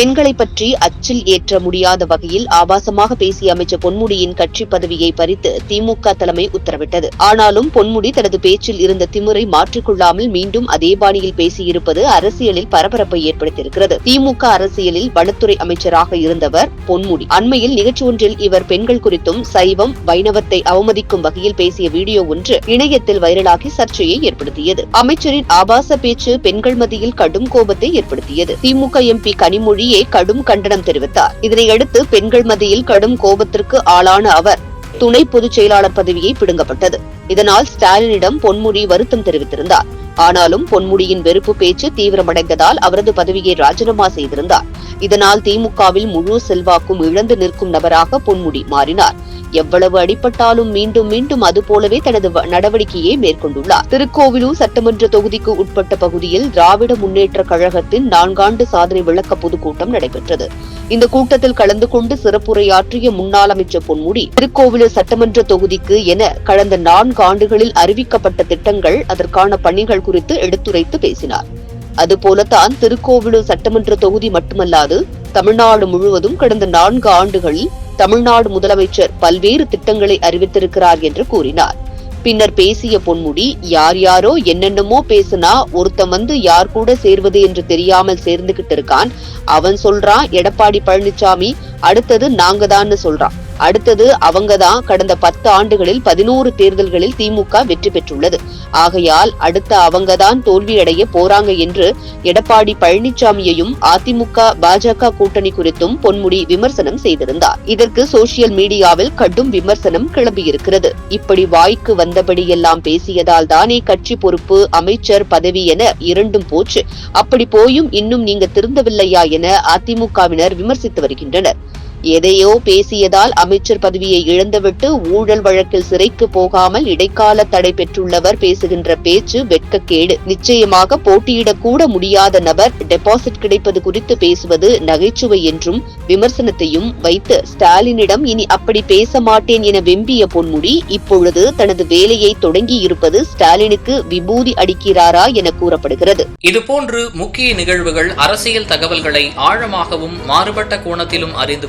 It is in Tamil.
பெண்களை பற்றி அச்சில் ஏற்ற முடியாத வகையில் ஆபாசமாக பேசிய அமைச்சர் பொன்முடியின் கட்சி பதவியை பறித்து திமுக தலைமை உத்தரவிட்டது. ஆனாலும் பொன்முடி தனது பேச்சில் இருந்த திமுறை மாற்றிக்கொள்ளாமல் மீண்டும் அதே பாணியில் பேசியிருப்பது அரசியலில் பரபரப்பை ஏற்படுத்தியிருக்கிறது. திமுக அரசியலில் வனத்துறை அமைச்சராக இருந்தவர் பொன்முடி. அண்மையில் நிகழ்ச்சி ஒன்றில் இவர் பெண்கள் குறித்தும் சைவம் வைணவத்தை அவமதிக்கும் வகையில் பேசிய வீடியோ ஒன்று இணையத்தில் வைரலாகி சர்ச்சையை ஏற்படுத்தியது. அமைச்சரின் ஆபாச பேச்சு பெண்கள் மத்தியில் கடும் கோபத்தை ஏற்படுத்தியது. திமுக எம்பி கனிமொழி கனிமொழியே கடும் கண்டனம் தெரிவித்தார். இதனையடுத்து பெண்கள் மத்தியில் கடும் கோபத்திற்கு ஆளான அவர் துணை பொதுச் செயலாளர் பதவியை பிடுங்கப்பட்டது. இதனால் ஸ்டாலினிடம் பொன்முடி வருத்தம் தெரிவித்திருந்தார். ஆனாலும் பொன்முடியின் வெறுப்பு பேச்சு தீவிரமடைந்ததால் அவரது பதவியை ராஜினாமா செய்திருந்தார். இதனால் திமுகவில் முழு செல்வாக்கும் இழந்து நிற்கும் நபராக பொன்முடி மாறினார். எவ்வளவு அடிபட்டாலும் மீண்டும் மீண்டும் அதுபோலவே தனது நடவடிக்கையை மேற்கொண்டுள்ளார். திருக்கோவிலூர் சட்டமன்ற தொகுதிக்கு உட்பட்ட பகுதியில் திராவிட முன்னேற்ற கழகத்தின் நான்காண்டு சாதனை விளக்க பொதுக்கூட்டம் நடைபெற்றது. இந்த கூட்டத்தில் கலந்து கொண்டு சிறப்புரையாற்றிய முன்னாள் அமைச்சர் பொன்முடி திருக்கோவிலூர் சட்டமன்ற தொகுதிக்கு என கடந்த நான்கு ஆண்டுகளில் அறிவிக்கப்பட்ட திட்டங்கள் அதற்கான பணிகள் குறித்து எடுத்துரைத்து பேசினார். அதுபோலத்தான் திருக்கோவிலூர் சட்டமன்ற தொகுதி மட்டுமல்லாது தமிழ்நாடு முழுவதும் கடந்த நான்கு ஆண்டுகளில் தமிழ்நாடு முதலமைச்சர் பல்வேறு திட்டங்களை அறிவித்திருக்கிறார் என்று கூறினார். பின்னர் பேசிய பொன்முடி யார் யாரோ என்னென்னமோ பேசுனா ஒருத்தன் வந்து யார் கூட சேர்வது என்று தெரியாமல் சேர்ந்துகிட்டு இருக்கான். அவன் சொல்றான் எடப்பாடி பழனிசாமி அடுத்தது நாங்க தான்னு சொல்றான். அடுத்தது அவங்கதான் கடந்த பத்து ஆண்டுகளில் பதினோரு தேர்தல்களில் திமுக வெற்றி பெற்றுள்ளது. ஆகையால் அடுத்த அவங்கதான் தோல்வியடைய போறாங்க என்று எடப்பாடி பழனிசாமியையும் அதிமுக பாஜக கூட்டணி குறித்தும் பொன்முடி விமர்சனம் செய்திருந்தார். இதற்கு சோசியல் மீடியாவில் கடும் விமர்சனம் கிளம்பியிருக்கிறது. இப்படி வாய்க்கு வந்தபடியெல்லாம் பேசியதால் தானே கட்சி பொறுப்பு அமைச்சர் பதவி என இரண்டும் போச்சு. அப்படி போயும் இன்னும் நீங்க திருந்தவில்லையா என அதிமுகவினர் விமர்சித்து வருகின்றனர். எதையோ பேசியதால் அமைச்சர் பதவியை இழந்துவிட்டு ஊழல் வழக்கில் சிறைக்கு போகாமல் இடைக்கால தடை பெற்றுள்ளவர் பேசுகின்ற பேச்சு வெட்கக்கேடு. நிச்சயமாக போட்டியிடக்கூட முடியாத நபர் டெபாசிட் கிடைப்பது குறித்து பேசுவது நகைச்சுவை என்றும் விமர்சனத்தையும் வைத்து ஸ்டாலினிடம் இனி அப்படி பேச மாட்டேன் என வெம்பிய பொன்முடி இப்பொழுது தனது வேலையை தொடங்கி இருப்பது ஸ்டாலினுக்கு விபூதி அடிக்கிறாரா என கூறப்படுகிறது. இதுபோன்று முக்கிய நிகழ்வுகள் அரசியல் தகவல்களை ஆழமாகவும் மாறுபட்ட கோணத்திலும் அறிந்து